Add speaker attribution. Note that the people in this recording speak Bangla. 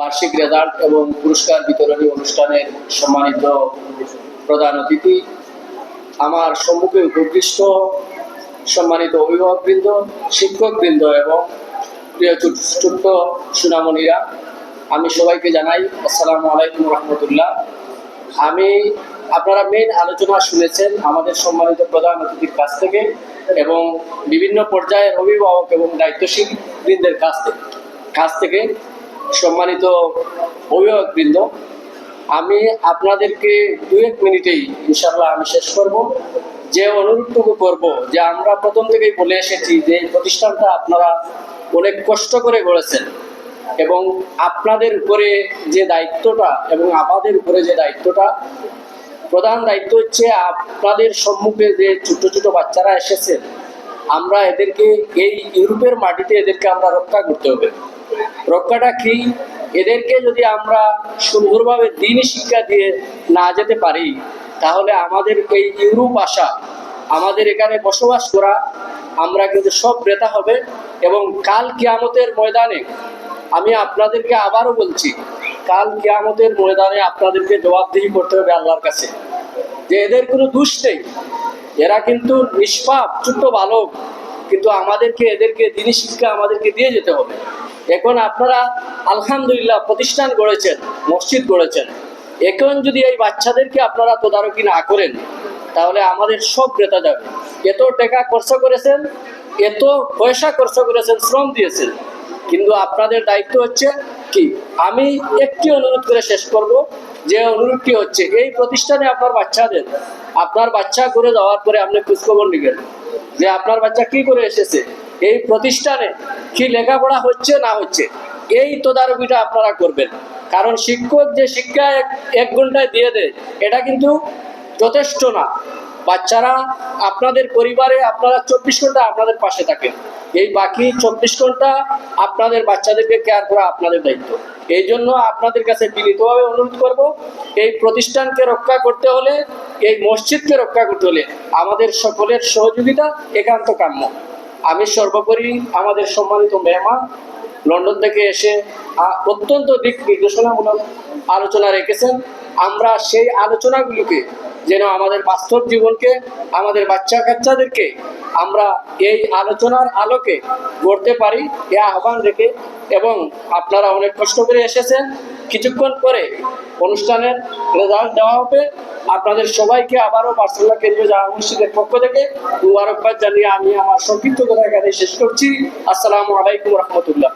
Speaker 1: বার্ষিক রেজাল্ট এবং পুরস্কার বিতরণী অনুষ্ঠানের সম্মানিত প্রধান অতিথি, আমার সম্মুখে উপকৃষ্ট সম্মানিত অভিভাবকবৃন্দ, শিক্ষকবৃন্দ এবং প্রিয় ছোট্ট সুনামণিরা, আমি সবাইকে জানাই আসসালামু আলাইকুম রহমতুল্লাহ। আমি, আপনারা মেন আলোচনা শুনেছেন আমাদের সম্মানিত প্রধান অতিথির কাছ থেকে এবং বিভিন্ন পর্যায়ের অভিভাবক এবং দায়িত্বশীল বৃন্দের কাছ থেকে কাছ থেকে। সম্মানিত অভিভাবকবৃন্দ, আমি আপনাদেরকে দু এক মিনিটেই ইনশাল্লাহ আমি শেষ করব। যে অনুরোধটুকু করব, যে আমরা প্রথম থেকেই বলে এসেছি যে প্রতিষ্ঠানটা আপনারা অনেক কষ্ট করে গড়েছেন এবং আপনাদের উপরে যে দায়িত্বটা এবং আমাদের উপরে যে দায়িত্বটা, প্রধান দায়িত্ব হচ্ছে আপনাদের সম্মুখে যে ছোট ছোট বাচ্চারা এসেছেন আমরা এদেরকে, এই ইউরোপের মাটিতে এদেরকে আমরা রক্ষা করতে হবে। রক্ষাটা কি? এদেরকে যদি আমরা সুন্দরভাবে দিনই শিক্ষা দিয়ে না যেতে পারি, তাহলে আমাদের এই ইউরোপ আসা, আমাদের এখানে বসবাস করা, আমরা কিন্তু সব ব্রেতা হবে এবং কাল কিয়ামতের ময়দানে, আমি আপনাদেরকে আবারও বলছি, কাল কিয়ামতের ময়দানে আপনাদেরকে জবাবদিহি করতে হবে আল্লাহর কাছে। যে এদের কোনো দোষ নেই। এরা কিন্তু নিষ্পাপ, ছোট্ট বালক। কিন্তু আমাদেরকে, এদেরকে, দিনী শিক্ষা আমাদেরকে দিয়ে যেতে হবে। এখন আপনারা আলহামদুলিল্লাহ প্রতিষ্ঠান গড়েছেন, মসজিদ গড়েছেন। এখন যদি এই বাচ্চাদেরকে আপনারা তদারকি না করেন, তাহলে আমাদের সব ক্রেতা যাবে। এত টাকা খরচ করেছেন, এত পয়সা খরচ করেছেন, শ্রম দিয়েছেন। কিন্তু আপনাদের দায়িত্ব হচ্ছে কি? আমি একটি অনুরোধ করে শেষ করব, যে অনুরোধটি হচ্ছে, এই প্রতিষ্ঠানে আপনার বাচ্চাদের, আপনার বাচ্চা করে যাওয়ার পরে আপনি খোঁজখবর নিবেন যে আপনার বাচ্চা কি করে এসেছে, এই প্রতিষ্ঠানে কি লেখাপড়া হচ্ছে না হচ্ছে, এই তদারকিটা আপনারা করবেন। কারণ শিক্ষক যে শিক্ষা এক এক ঘন্টায় দিয়ে দেয়, এটা কিন্তু যথেষ্ট না। বাচ্চারা আপনাদের পরিবারে আপনারা চব্বিশ ঘণ্টা আপনাদের পাশে থাকেন। এই বাকি চব্বিশ ঘণ্টা আপনাদের বাচ্চাদেরকে কেয়ার করা আপনাদের দায়িত্ব। এই জন্য আপনাদের কাছে বিনীতভাবে অনুরোধ করব, এই প্রতিষ্ঠানকে রক্ষা করতে হলে, এই মসজিদকে রক্ষা করতে হলে আমাদের সকলের সহযোগিতা একান্ত কাম্য। আমি সর্বোপরি আমাদের সম্মানিত মেহমান লন্ডন থেকে এসে অত্যন্ত দিক নির্দেশনামূলক আলোচনা রেখেছেন। আমরা সেই আলোচনাগুলোকে যেন আমাদের বাস্তব জীবনকে, আমাদের বাচ্চা কাচ্চাদেরকে আমরা এই আলোচনার আলোকে গড়তে পারি, এ আহ্বান রেখে এবং আপনারা অনেক কষ্ট করে এসেছেন। কিছুক্ষণ পরে অনুষ্ঠানের রেজাল্ট দেওয়া হবে। আপনাদের সবাইকে আবারও বার্সেলোনা কেন্দ্রীয় জামা মসজিদের পক্ষ থেকে মুবারকবাদ জানিয়ে আমি আমার সংক্ষিপ্ত কথা এখানে শেষ করছি। আসসালামু আলাইকুম রহমতুল্লাহ।